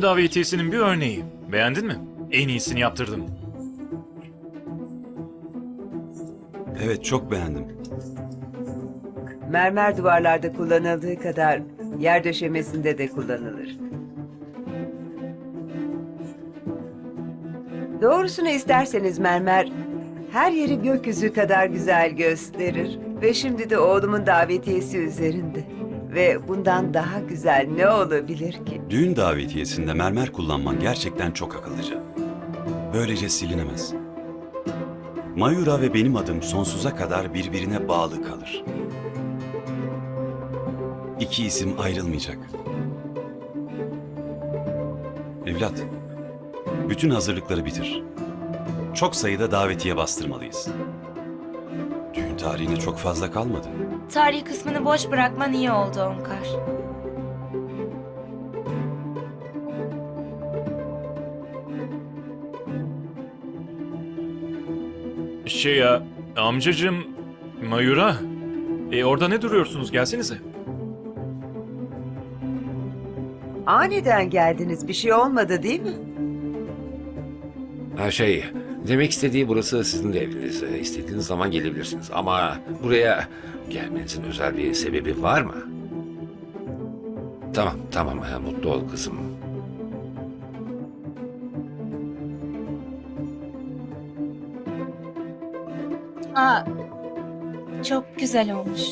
Düğün davetiyesinin bir örneği. Beğendin mi? En iyisini yaptırdım. Evet çok beğendim. Mermer duvarlarda kullanıldığı kadar yer döşemesinde de kullanılır. Doğrusunu isterseniz mermer her yeri gökyüzü kadar güzel gösterir. Ve şimdi de oğlumun davetiyesi üzerinde. Ve bundan daha güzel ne olabilir ki? Düğün davetiyesinde mermer kullanman gerçekten çok akıllıca. Böylece silinemez. Mayura ve benim adım sonsuza kadar birbirine bağlı kalır. İki isim ayrılmayacak. Evlat, bütün hazırlıkları bitir. Çok sayıda davetiye bastırmalıyız. Düğün tarihine çok fazla kalmadı. Tarih kısmını boş bırakman iyi oldu Omkar. Şey ya, amcacığım, Mayura. E orada ne duruyorsunuz? Gelsenize. Aniden geldiniz bir şey olmadı değil mi? Ha şey, demek istediği burası sizin de eviniz. Ee, İstediğiniz zaman gelebilirsiniz. Ama buraya gelmenizin özel bir sebebi var mı? Tamam, tamam. Ha, Mutlu ol kızım. Aa, çok güzel olmuş.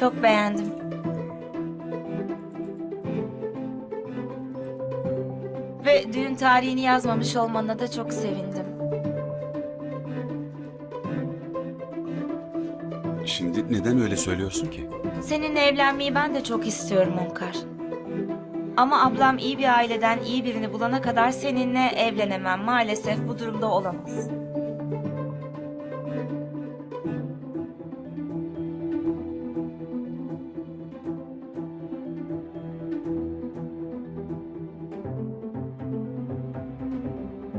Çok beğendim. Ve düğün tarihini yazmamış olmana da çok sevindim. Neden öyle söylüyorsun ki? Seninle evlenmeyi ben de çok istiyorum Omkar. Ama ablam iyi bir aileden iyi birini bulana kadar seninle evlenemem. Maalesef bu durumda olamaz.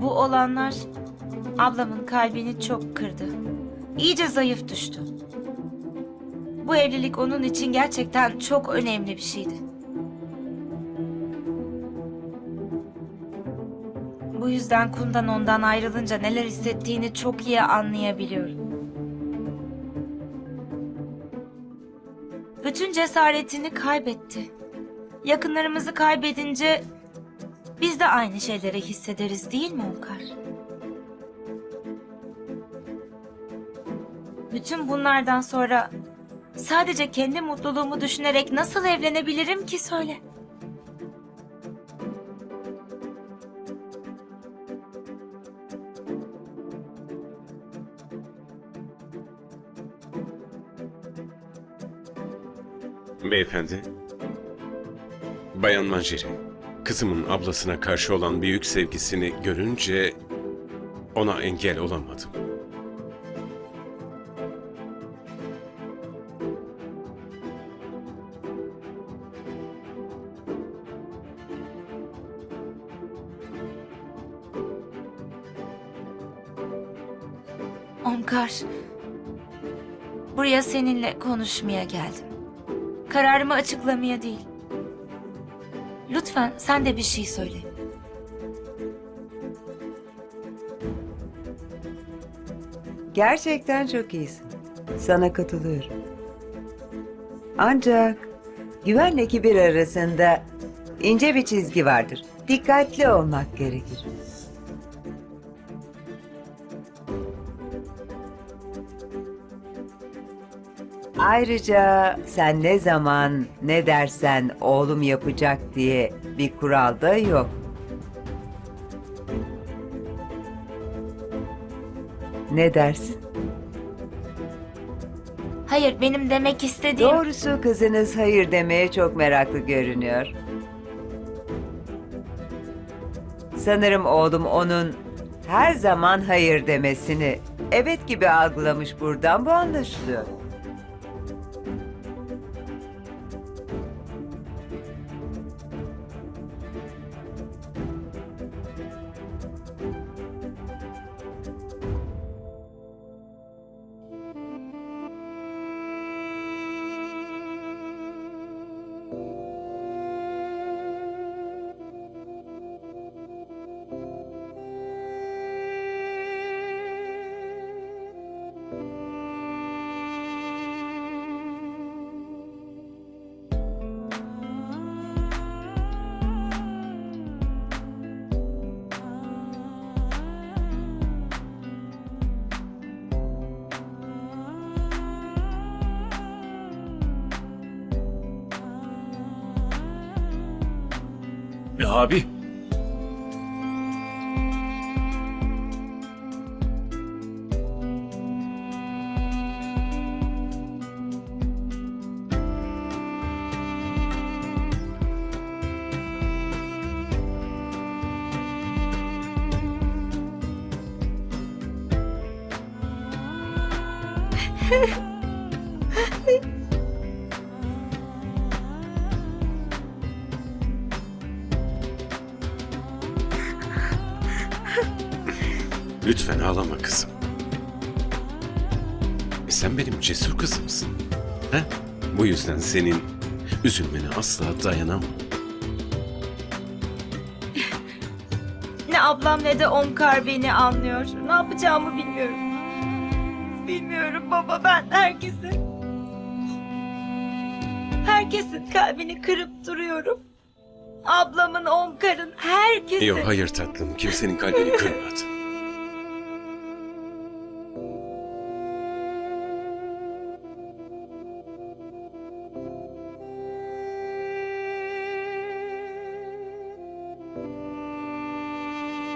Bu olanlar ablamın kalbini çok kırdı. İyice zayıf düştü. Bu evlilik onun için gerçekten çok önemli bir şeydi. Bu yüzden Kundan ondan ayrılınca neler hissettiğini çok iyi anlayabiliyorum. Bütün cesaretini kaybetti. Yakınlarımızı kaybedince biz de aynı şeyleri hissederiz değil mi Omkar? Bütün bunlardan sonra Sadece kendi mutluluğumu düşünerek nasıl evlenebilirim ki söyle. Beyefendi. Bayan Manjeri, kızımın ablasına karşı olan büyük sevgisini görünce ona engel olamadım. Omkar, buraya seninle konuşmaya geldim. Kararımı açıklamaya değil. Lütfen sen de bir şey söyle. Gerçekten çok iyisin. Sana katılıyorum. Ancak güvenle kibir arasında ince bir çizgi vardır. Dikkatli olmak gerekir. Ayrıca sen ne zaman ne dersen oğlum yapacak diye bir kural da yok. Ne dersin? Hayır, benim demek istediğim... Doğrusu kızınız hayır demeye çok meraklı görünüyor. Sanırım oğlum onun her zaman hayır demesini evet gibi algılamış buradan bu anlaşılıyor. Abi. Lütfen ağlama kızım. E sen benim cesur kızımsın. He? Bu yüzden senin üzülmene asla dayanamam. Ne ablam ne de Omkar beni anlıyor. Ne yapacağımı bilmiyorum. Bilmiyorum baba ben herkesin... Herkesin kalbini kırıp duruyorum. Ablamın, Omkar'ın, herkesin. Yok hayır tatlım kimsenin kalbini kırmadı.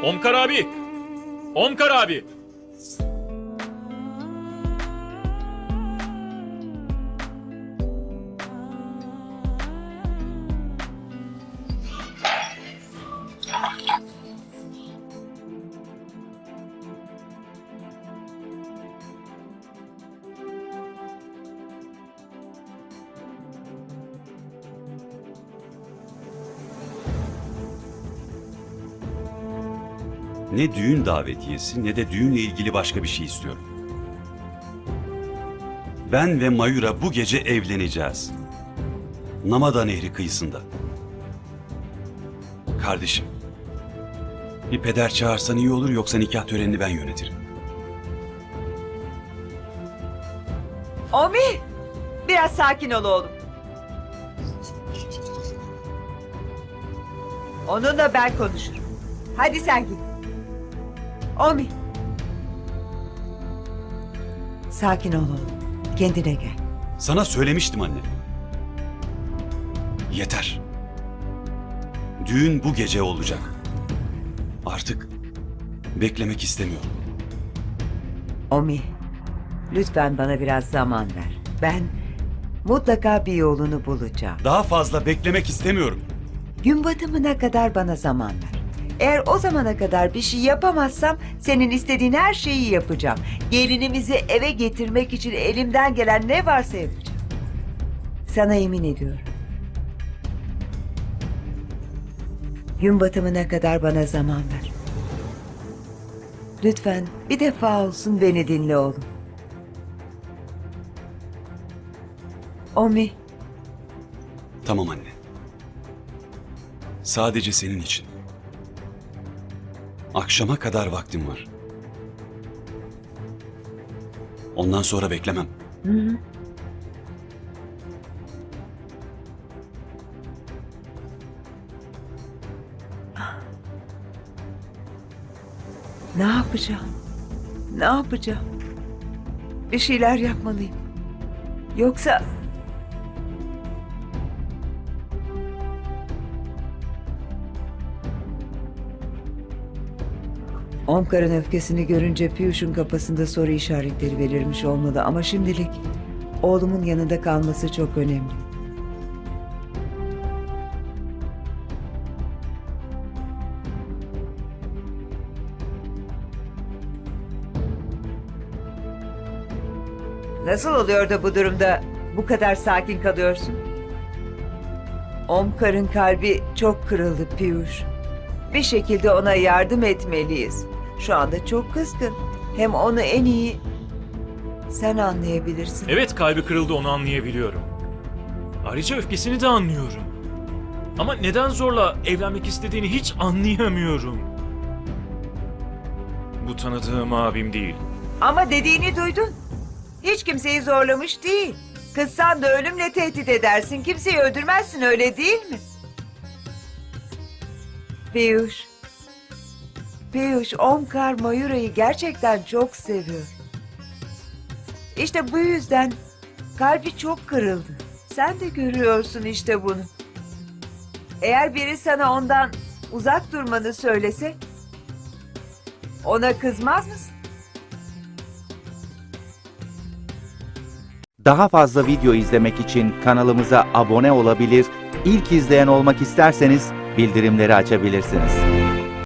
Omkar abi. Omkar abi. Ne düğün davetiyesi ne de düğünle ilgili başka bir şey istiyorum. Ben ve Mayura bu gece evleneceğiz. Namada Nehri kıyısında. Kardeşim. Bir peder çağırsan iyi olur yoksa nikah törenini ben yönetirim. Omi! Biraz sakin ol oğlum. Onunla ben konuşurum. Hadi sen git. Omi. Sakin ol oğlum. Kendine gel. Sana söylemiştim anne. Yeter. Düğün bu gece olacak. Artık beklemek istemiyorum. Omi, lütfen bana biraz zaman ver. Ben mutlaka bir yolunu bulacağım. Daha fazla beklemek istemiyorum. Gün batımına kadar bana zaman ver. Eğer o zamana kadar bir şey yapamazsam senin istediğin her şeyi yapacağım. Gelinimizi eve getirmek için elimden gelen ne varsa yapacağım. Sana yemin ediyorum. Gün batımına kadar bana zaman ver. Lütfen bir defa olsun beni dinle oğlum. Omi, Tamam anne. Sadece senin için. Akşama kadar vaktim var. Ondan sonra beklemem. Ne yapacağım? Ne yapacağım? Bir şeyler yapmalıyım. Yoksa... Omkar'ın öfkesini görünce Piyuş'un kafasında soru işaretleri belirmiş olmalı ama şimdilik oğlumun yanında kalması çok önemli. Nasıl oluyor da bu durumda bu kadar sakin kalıyorsun? Omkar'ın kalbi çok kırıldı Piyuş. Bir şekilde ona yardım etmeliyiz. Şu anda çok kızgın. Hem onu en iyi sen anlayabilirsin. Evet kalbi kırıldı onu anlayabiliyorum. Ayrıca öfkesini de anlıyorum. Ama neden zorla evlenmek istediğini hiç anlayamıyorum. Bu tanıdığım abim değil. Ama dediğini duydun. Hiç kimseyi zorlamış değil. Kızsan da ölümle tehdit edersin. Kimseyi öldürmezsin öyle değil mi? Piyuş. Piyuş, Omkar Mayura'yı gerçekten çok seviyor. İşte bu yüzden kalbi çok kırıldı. Sen de görüyorsun işte bunu. Eğer biri sana ondan uzak durmanı söylese ona kızmaz mısın? Daha fazla video izlemek için kanalımıza abone olabilir, ilk izleyen olmak isterseniz bildirimleri açabilirsiniz.